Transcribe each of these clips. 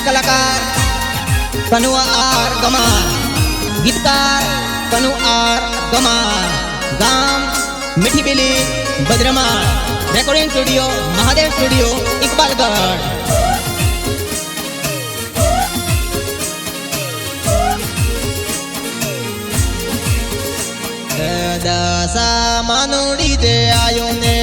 કલાકાર કનુ આર ગમાર ગીતકાર કનુ આર ગમાર ગામ Mithi Beli Badramal recording studio Mahadev studio Iqbalgadh દશા માનુડી દે આયો ને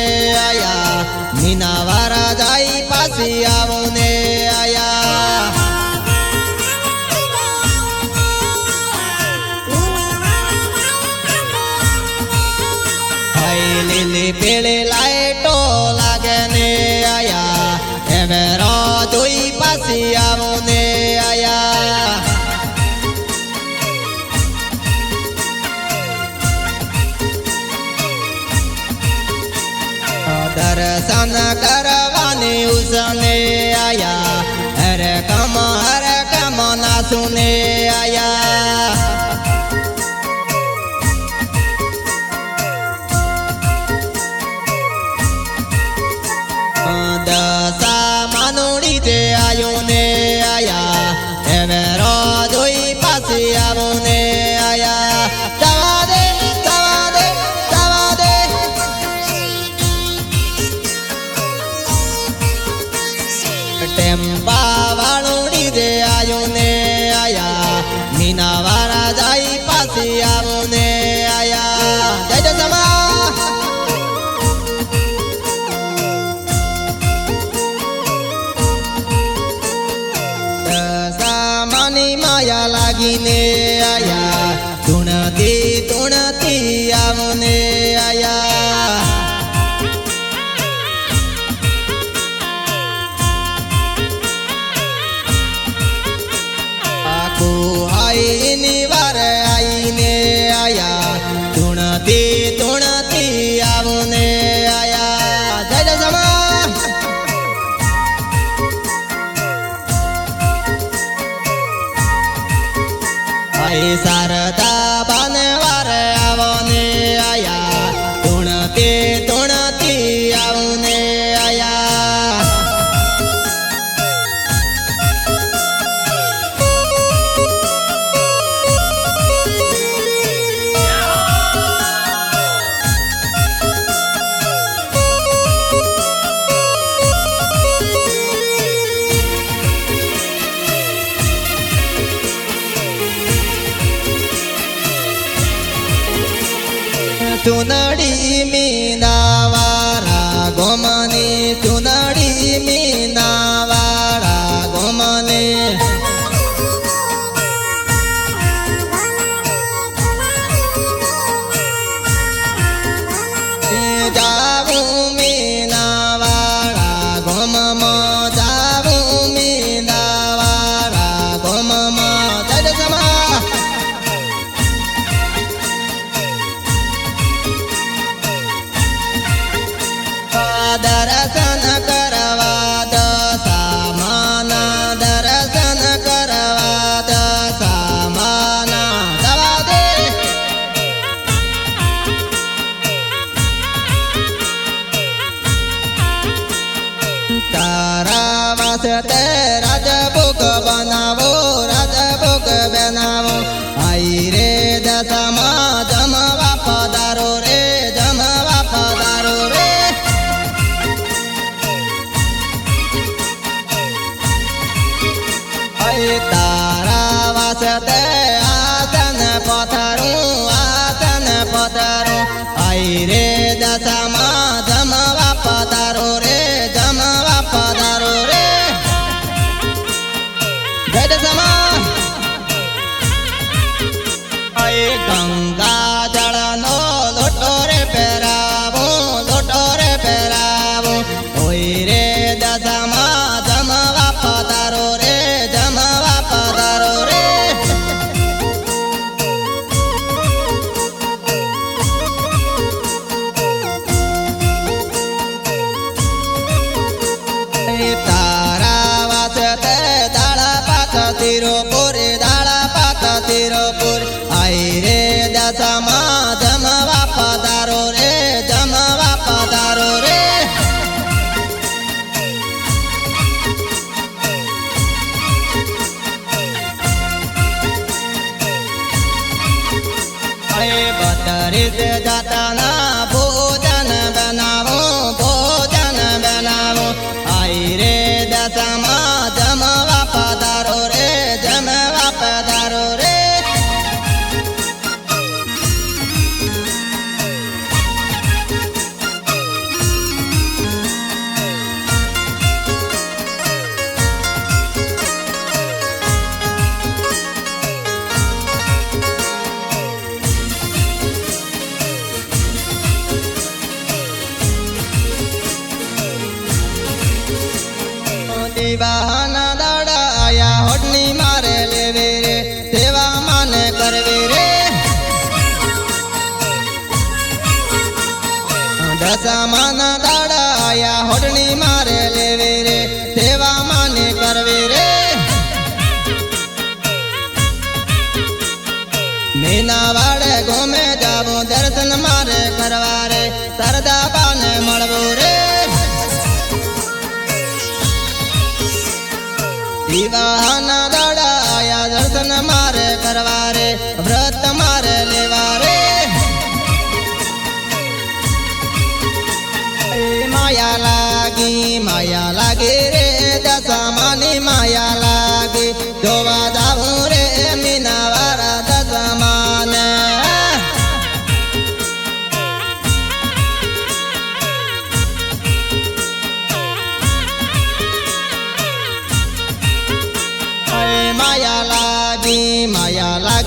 દર્શન ટેમ્પા વાળું ડીજે આયો ને આયા. મીના વાળા જાય પાછી આવો ને આયા. જય લાગીને ચુનડી મીનાવાળા તારા વાસતે રાજભોગ બનાવો રાજભોગ બનાવો. આઈ રે દશામાં જમવા પધારો રે જમવા પધારો રે. આઈ તારા ઘરે તે ના આયા હોડની વિવાહના દાડા આયા દર્શન મારે કરવા રે maya la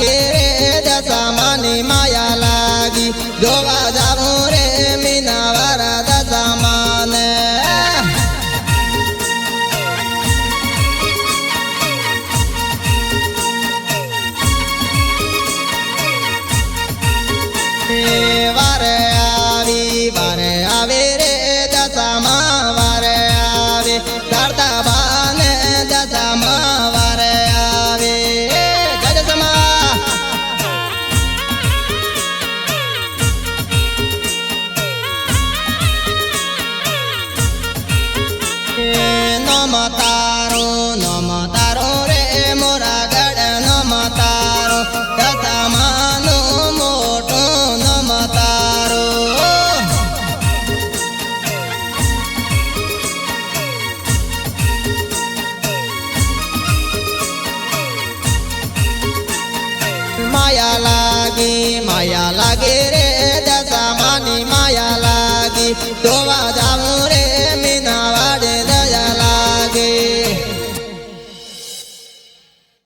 લાગે માયા લાગે રે.